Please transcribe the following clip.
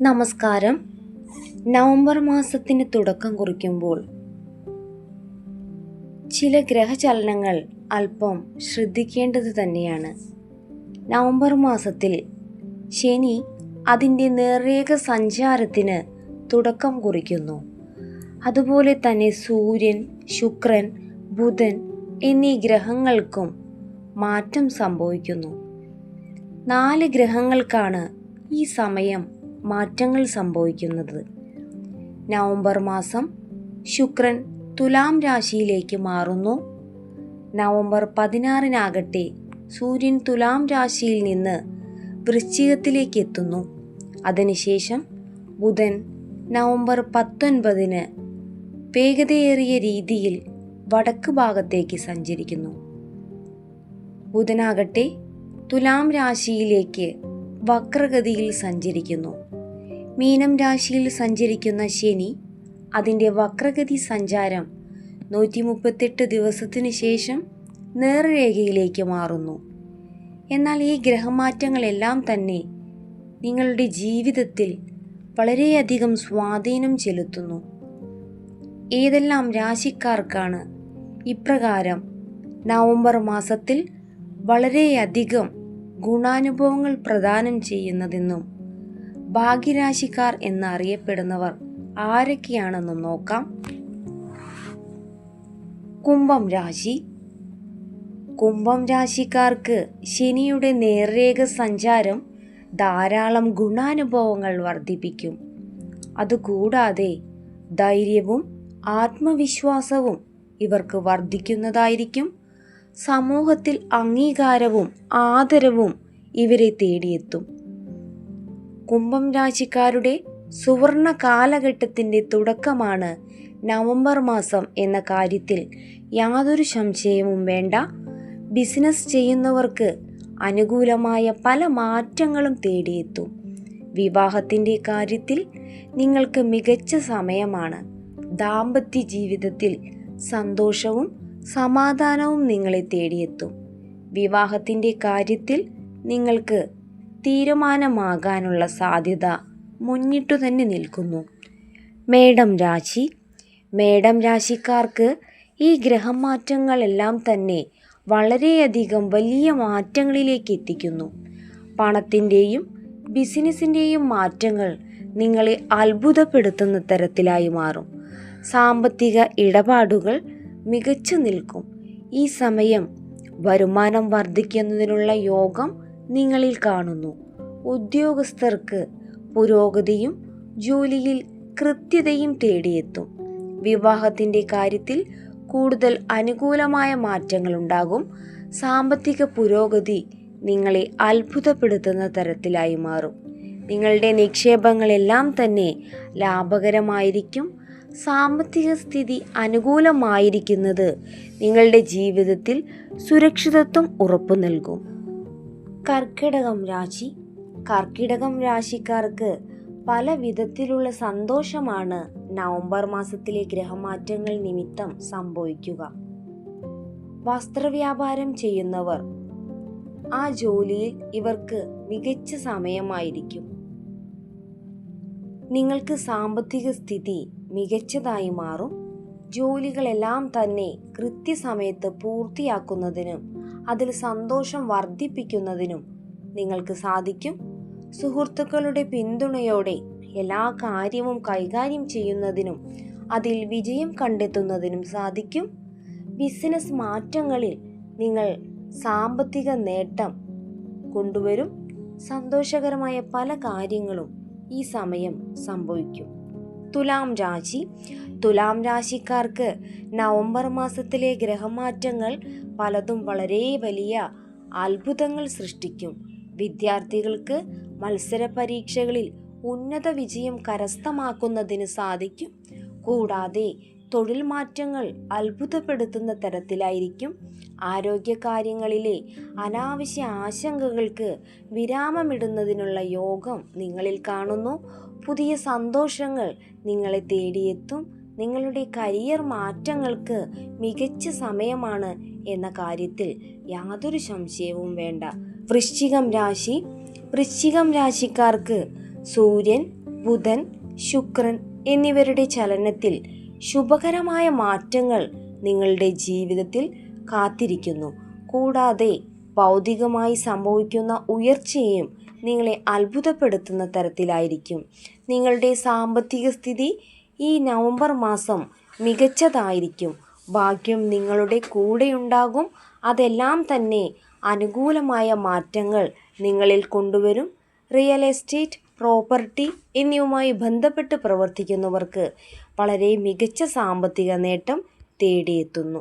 നമസ്കാരം. നവംബർ മാസത്തിന് തുടക്കം കുറിക്കുമ്പോൾ ചില ഗ്രഹചലനങ്ങൾ അല്പം ശ്രദ്ധിക്കേണ്ടത് തന്നെയാണ്. നവംബർ മാസത്തിൽ ശനി അതിന്റെ നേർരേഖ സഞ്ചാരത്തിന് തുടക്കം കുറിക്കുന്നു. അതുപോലെ തന്നെ സൂര്യൻ ശുക്രൻ ബുധൻ എന്നീ ഗ്രഹങ്ങൾക്കും മാറ്റം സംഭവിക്കുന്നു. നാല് ഗ്രഹങ്ങൾക്കാണ് ഈ സമയം മാറ്റങ്ങൾ സംഭവിക്കുന്നത്. നവംബർ മാസം ശുക്രൻ തുലാം രാശിയിലേക്ക് മാറുന്നു. നവംബർ പതിനാറിനാകട്ടെ സൂര്യൻ തുലാം രാശിയിൽ നിന്ന് വൃശ്ചികത്തിലേക്ക് എത്തുന്നു. അതിനുശേഷം ബുധൻ നവംബർ പത്തൊൻപതിന് വേഗതയേറിയ രീതിയിൽ വടക്ക് ഭാഗത്തേക്ക് സഞ്ചരിക്കുന്നു. ബുധനാകട്ടെ തുലാം രാശിയിലേക്ക് വക്രഗതിയിൽ സഞ്ചരിക്കുന്നു. മീനം രാശിയിൽ സഞ്ചരിക്കുന്ന ശനി അതിന്റെ വക്രഗതി സഞ്ചാരം നൂറ്റി മുപ്പത്തെട്ട് ദിവസത്തിന് ശേഷം നേർരേഖയിലേക്ക് മാറുന്നു. എന്നാൽ ഈ ഗ്രഹമാറ്റങ്ങളെല്ലാം തന്നെ നിങ്ങളുടെ ജീവിതത്തിൽ വളരെയധികം സ്വാധീനം ചെലുത്തുന്നു. ഏതെല്ലാം രാശിക്കാർക്കാണ് ഇപ്രകാരം നവംബർ മാസത്തിൽ വളരെയധികം ഗുണാനുഭവങ്ങൾ പ്രദാനം ചെയ്യുന്നതെന്നും ഭാഗ്യരാശിക്കാർ എന്നറിയപ്പെടുന്നവർ ആരൊക്കെയാണെന്നും നോക്കാം. കുംഭം രാശി. കുംഭം രാശിക്കാർക്ക് ശനിയുടെ നേർരേഖ സഞ്ചാരം ധാരാളം ഗുണാനുഭവങ്ങൾ വർദ്ധിപ്പിക്കും. അതുകൂടാതെ ധൈര്യവും ആത്മവിശ്വാസവും ഇവർക്ക് വർദ്ധിക്കുന്നതായിരിക്കും. സമൂഹത്തിൽ അംഗീകാരവും ആദരവും ഇവരെ തേടിയെത്തും. കുംഭം രാശിക്കാരുടെ സുവർണ കാലഘട്ടത്തിന്റെ തുടക്കമാണ് നവംബർ മാസം എന്ന കാര്യത്തിൽ യാതൊരു സംശയവും വേണ്ട. ബിസിനസ് ചെയ്യുന്നവർക്ക് അനുകൂലമായ പല മാറ്റങ്ങളും തേടിയെത്തും. വിവാഹത്തിന്റെ കാര്യത്തിൽ നിങ്ങൾക്ക് മികച്ച സമയമാണ്. ദാമ്പത്യ ജീവിതത്തിൽ സന്തോഷവും സമാധാനവും നിങ്ങളെ തേടിയെത്തും. വിവാഹത്തിന്റെ കാര്യത്തിൽ നിങ്ങൾക്ക് തീരുമാനമാകാനുള്ള സാധ്യത മുന്നിട്ടു തന്നെ നിൽക്കുന്നു. മേഡം രാശി. മേഡം രാശിക്കാർക്ക് ഈ ഗ്രഹമാറ്റങ്ങളെല്ലാം തന്നെ വളരെയധികം വലിയ മാറ്റങ്ങളിലേക്ക് എത്തിക്കുന്നു. പണത്തിന്റെയും ബിസിനസ്സിന്റെയും മാറ്റങ്ങൾ നിങ്ങളെ അത്ഭുതപ്പെടുത്തുന്ന തരത്തിലായി മാറും. സാമ്പത്തിക ഇടപാടുകൾ മികച്ചു നിൽക്കും. ഈ സമയം വരുമാനം വർദ്ധിക്കുന്നതിനുള്ള യോഗം നിങ്ങളിൽ കാണുന്നു. ഉദ്യോഗസ്ഥർക്ക് പുരോഗതിയും ജോലിയിൽ കൃത്യതയും തേടിയെത്തും. വിവാഹത്തിന്റെ കാര്യത്തിൽ കൂടുതൽ അനുകൂലമായ മാറ്റങ്ങളുണ്ടാകും സാമ്പത്തിക പുരോഗതി നിങ്ങളെ അത്ഭുതപ്പെടുത്തുന്ന തരത്തിലായി മാറും. നിങ്ങളുടെ നിക്ഷേപങ്ങളെല്ലാം തന്നെ ലാഭകരമായിരിക്കും. സാമ്പത്തിക സ്ഥിതി അനുകൂലമായിരിക്കുന്നത് നിങ്ങളുടെ ജീവിതത്തിൽ സുരക്ഷിതത്വം ഉറപ്പു നൽകും. കർക്കിടകം രാശി. കർക്കിടകം രാശിക്കാർക്ക് പല വിധത്തിലുള്ള സന്തോഷമാണ് നവംബർ മാസത്തിലെ ഗ്രഹമാറ്റങ്ങൾ നിമിത്തം സംഭവിക്കുക. വസ്ത്രവ്യാപാരം ചെയ്യുന്നവർ. ആ ജോലിയിൽ ഇവർക്ക് മികച്ച സമയമായിരിക്കും. നിങ്ങൾക്ക് സാമ്പത്തിക സ്ഥിതി മികച്ചതായി മാറും. ജോലികളെല്ലാം തന്നെ കൃത്യസമയത്ത് പൂർത്തിയാക്കുന്നതിനും അതിൽ സന്തോഷം വർദ്ധിപ്പിക്കുന്നതിനും നിങ്ങൾക്ക് സാധിക്കും. സുഹൃത്തുക്കളുടെ പിന്തുണയോടെ എല്ലാ കാര്യവും കൈകാര്യം ചെയ്യുന്നതിനും അതിൽ വിജയം കണ്ടെത്തുന്നതിനും സാധിക്കും. ബിസിനസ് മാറ്റങ്ങളിൽ നിങ്ങൾ സാമ്പത്തിക നേട്ടം കൊണ്ടുവരും. സന്തോഷകരമായ പല കാര്യങ്ങളും ഈ സമയം സംഭവിക്കും. തുലാം രാശി. തുലാം രാശിക്കാർക്ക് നവംബർ മാസത്തിലെ ഗ്രഹമാറ്റങ്ങൾ പലതും വളരെ വലിയ അത്ഭുതങ്ങൾ സൃഷ്ടിക്കും. വിദ്യാർത്ഥികൾക്ക് മത്സര പരീക്ഷകളിൽ ഉന്നത വിജയം കരസ്ഥമാക്കുന്നതിന് സാധിക്കും. കൂടാതെ തൊഴിൽ മാറ്റങ്ങൾ അത്ഭുതപ്പെടുത്തുന്ന തരത്തിലായിരിക്കും ആരോഗ്യകാര്യങ്ങളിലെ അനാവശ്യ ആശങ്കകൾക്ക് വിരാമമിടുന്നതിനുള്ള യോഗം നിങ്ങളിൽ കാണുന്നു. പുതിയ സന്തോഷങ്ങൾ നിങ്ങളെ തേടിയെത്തും. നിങ്ങളുടെ കരിയർ മാറ്റങ്ങൾക്ക് മികച്ച സമയമാണ് എന്ന കാര്യത്തിൽ യാതൊരു സംശയവും വേണ്ട. വൃശ്ചികം രാശി. വൃശ്ചികം രാശിക്കാർക്ക് സൂര്യൻ ബുധൻ ശുക്രൻ എന്നിവരുടെ ചലനത്തിൽ ശുഭകരമായ മാറ്റങ്ങൾ നിങ്ങളുടെ ജീവിതത്തിൽ കാത്തിരിക്കുന്നു. കൂടാതെ ഭൗതികമായി സംഭവിക്കുന്ന ഉയർച്ചയും നിങ്ങളെ അത്ഭുതപ്പെടുത്തുന്ന തരത്തിലായിരിക്കും. നിങ്ങളുടെ സാമ്പത്തിക സ്ഥിതി ഈ നവംബർ മാസം മികച്ചതായിരിക്കും. ഭാഗ്യം നിങ്ങളുടെ കൂടെയുണ്ടാകും. അതെല്ലാം തന്നെ അനുകൂലമായ മാറ്റങ്ങൾ നിങ്ങളിൽ കൊണ്ടുവരും. റിയൽ എസ്റ്റേറ്റ് പ്രോപ്പർട്ടി എന്നിവയുമായി ബന്ധപ്പെട്ട് പ്രവർത്തിക്കുന്നവർക്ക് വളരെ മികച്ച സാമ്പത്തിക നേട്ടം തേടിയെത്തുന്നു.